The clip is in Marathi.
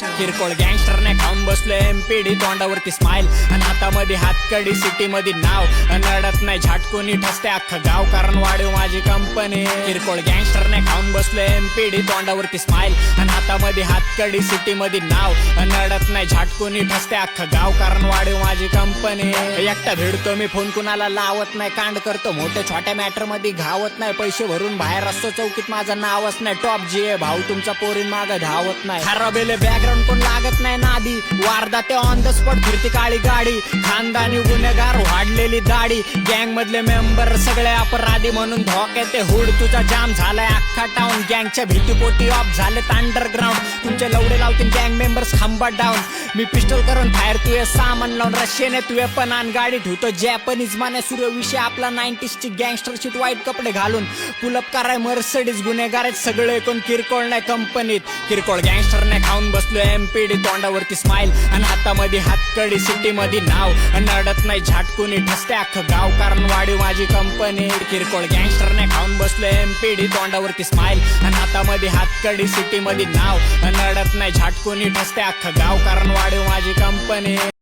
किरकोळ गँगस्टरने खाऊन बसलो एमपीडी तोंडावरती स्माइल आणि हातामध्ये हातकडी सिटी मध्ये नाव नडत नाही झाटकोनी ठसते अख्खं गाव. कारण वाढीव माझी कंपनी किरकोळ गँगस्टरने खाऊन बसलो एमपीडी तोंडावरती स्माइल आणि हातामध्ये हातकडी सिटी मध्ये नाव नडत नाही झाटकोनी ठसते अख्खं गाव. कारण वाढीव माझी कंपनी एकटा भिडतो मी फोन कुणाला लावत नाही. कांड करतो मोठ्या छोट्या मॅटरमध्ये घावत नाही. पैसे भरून बाहेर असतो चौकीत माझं नावच नाही. टॉप जी आहे भाऊ तुमचा पोरीन माग धावत नाही. खराबेले बॅग बॅकग्राऊंड कोण लागत नाही नादी. वारदा ते ऑन द स्पॉट फिरती काळी गाडी. खानदानी गुन्हेगार वाढलेली दाढी. गँग मधले मेंबर सगळे अपराधी म्हणून धोके ते हुड तुझा जाम झालाय. अख्खा टाउन गँगच्या भीतीपोटी ऑफ झालेत अंडरग्राऊंड तुमचे लवडे लावतील गँग मेंबर्स खांबा डाऊन मी पिस्टल करून फायर तुझे सामान लावून रशियन तुझे पण आण गाडी ठेवतो. जॅपनीज माने सूर्य विषय आपला 90s ची गँगस्टर शीट वाईट कपडे घालून. पुलप कराय मर्सडीज गुन्हेगार आहेत. सगळे कोण किरकोळ नाही कंपनीत किरकोळ गँगस्टर नाही खाऊन दिसलो एमपीडी तोंडावरती स्माइल आणि हातामध्ये हातकडी सिटी मध्ये नाव. आणि नाही झाटकुनी ठसते अख्खं गाव. कारण वाढीव माझी कंपनी किरकोळ गँगस्टरने खाऊन बसलो एमपीडी तोंडावरती स्माइल आणि हातामध्ये हातकडी सिटी मध्ये नाव. आणि नाही झाटकुनी ठसते अख्खं गाव. कारण वाढीव माझी कंपनी